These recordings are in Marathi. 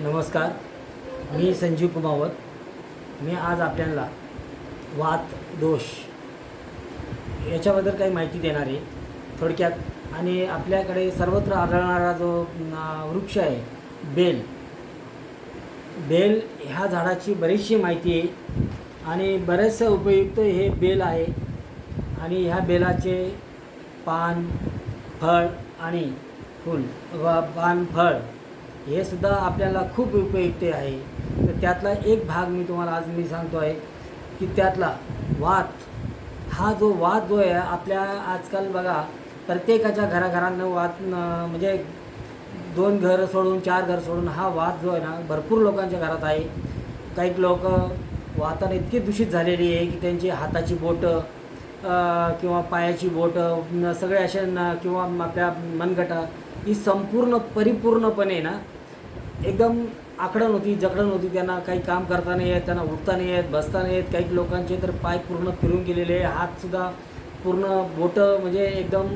नमस्कार. मी संजीव कुमावत. मी आज आपल्याला वात दोष याच्याबद्दल काही माहिती देणार आहे. थोडक्यात आणि आपल्याकडे सर्वत्र आढळणारा जो वृक्ष आहे बेल. बेल ह्या झाडाची बरीचशी माहिती आहे आणि बरेचसे उपयुक्त हे बेल आहे. आणि ह्या बेलाचे पान फळ आणि फूल व पान फळ हे सुद्धा आपल्याला खूप उपयुक्त आहे. तर त्यातला एक भाग मी तुम्हाला आज मी सांगतो आहे की त्यातला वात हा जो वात जो आहे आपल्या आजकाल बघा प्रत्येकाच्या घराघरांना वात म्हणजे दोन घर सोडून चार घर सोडून हा वात जो आहे ना भरपूर लोकांच्या घरात आहे. काही लोक वाताने इतकी दूषित झालेली आहे की त्यांची हाताची बोटं किंवा पायाची बोटं सगळे असे न किंवा आपल्या मनगटा ही संपूर्ण परिपूर्णपणे ना एकदम आकडण होती जकडण होती. त्यांना काही काम करता नाही येत त्यांना उठता नाही येत बसता नाही येत. काही लोकांचे तर पाय पूर्ण फिरून गेलेले हातसुद्धा पूर्ण बोटं म्हणजे एकदम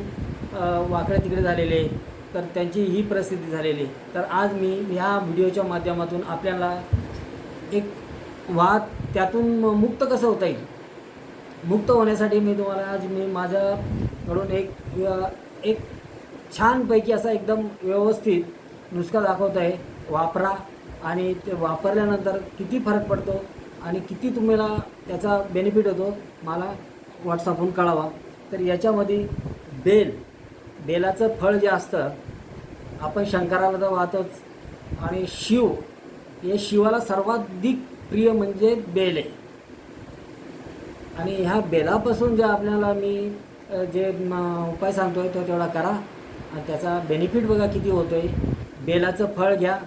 वाकडे तिकडे झालेले तर त्यांची ही परिस्थिती झालेली तर आज मी ह्या व्हिडिओच्या माध्यमातून आपल्याला एक वाद त्यातून मुक्त कसं होता येईल? मुक्त होण्यासाठी मी तुम्हाला आज मी माझ्याकडून एक एक छानपैकी असा एकदम व्यवस्थित नुसका दाखवत आहे. वापरा आणि ते वापरल्यानंतर किती फरक पडतो आणि किती तुम्हाला त्याचा बेनिफिट होतो मला व्हॉट्सअपहून कळावा. तर याच्यामध्ये बेल बेलाचं फळ जे असतं आपण शंकराला तर वाहतोच. आणि शिव हे शिवाला सर्वाधिक प्रिय म्हणजे बेल आहे. आणि ह्या बेलापासून जे आपल्याला मी जे उपाय उपाय सांगतोय तो तेवढा करा. आणि त्याचा बेनिफिट बघा किती होतोय. बेलाचं फळ घ्या.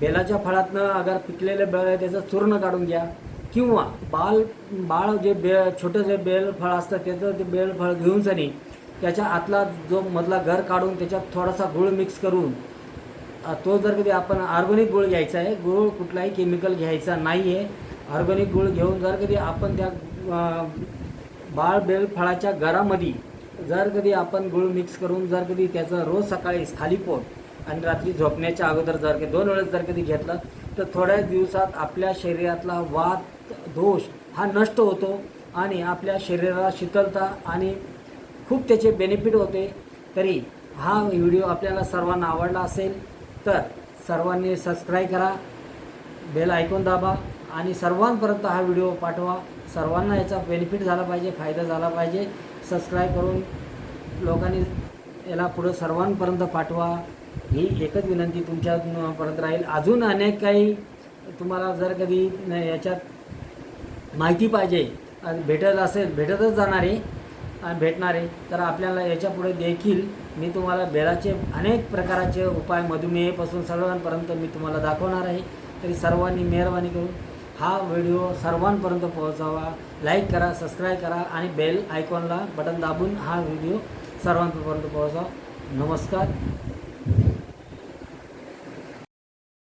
बेलाच्या फळातनं अगर पिकलेलं बेळ आहे त्याचं चूर्ण काढून घ्या. किंवा बाल बाळ जे बे छोटं जे बेलफळ असतं त्याचं ते बेलफळ घेऊन सनी त्याच्या आतला जो मधला घर काढून त्याच्यात थोडासा गुळ मिक्स करून तो जर कधी आपण ऑर्गॅनिक गुळ घ्यायचा आहे गुळ कुठलाही केमिकल घ्यायचा नाही आहे ऑर्गॅनिक गुळ घेऊन जर कधी आपण त्या बाळ बेलफळाच्या घरामध्ये जर कधी आपण गुळ मिक्स करून जर कधी त्याचं रोज सकाळी खाली पोट आणि रात्री झोपण्याच्या अगोदर जर कधी दोन वेळेस जर कधी घेतलं तर थोड्याच दिवसात आपल्या शरीरातला वात दोष हा नष्ट होतो आणि आपल्या शरीराला शीतलता आणि खूप त्याचे बेनिफिट होते. तरी हा व्हिडिओ आपल्याला सर्वांना आवडला असेल तर सर्वांनी सबस्क्राईब करा बेल ऐकून दाबा आणि सर्वांपर्यंत हा व्हिडिओ पाठवा. सर्वांना याचा बेनिफिट झाला पाहिजे फायदा झाला पाहिजे. सबस्क्राईब करून लोकांनी याला पुढं सर्वांपर्यंत पाठवा ही एकच विनंती तुमच्यापर्यंत राहील. अजून अनेक काही तुम्हाला जर कधी न- याच्यात माहिती पाहिजे भेटत असेल भेटतच जाणार आहे आणि भेटणार आहे तर आपल्याला याच्यापुढे देखील मी तुम्हाला बेलाचे अनेक प्रकाराचे उपाय मधुमेहपासून सर्वांपर्यंत मी तुम्हाला दाखवणार आहे. तरी सर्वांनी मेहरबानी करून हा व्हिडिओ सर्वांपर्यंत पोहोचावा. लाईक करा सबस्क्राईब करा आणि बेल आयकॉनला बटन दाबून हा व्हिडिओ सर्वांपर्यंत पोहोचा नमस्कार.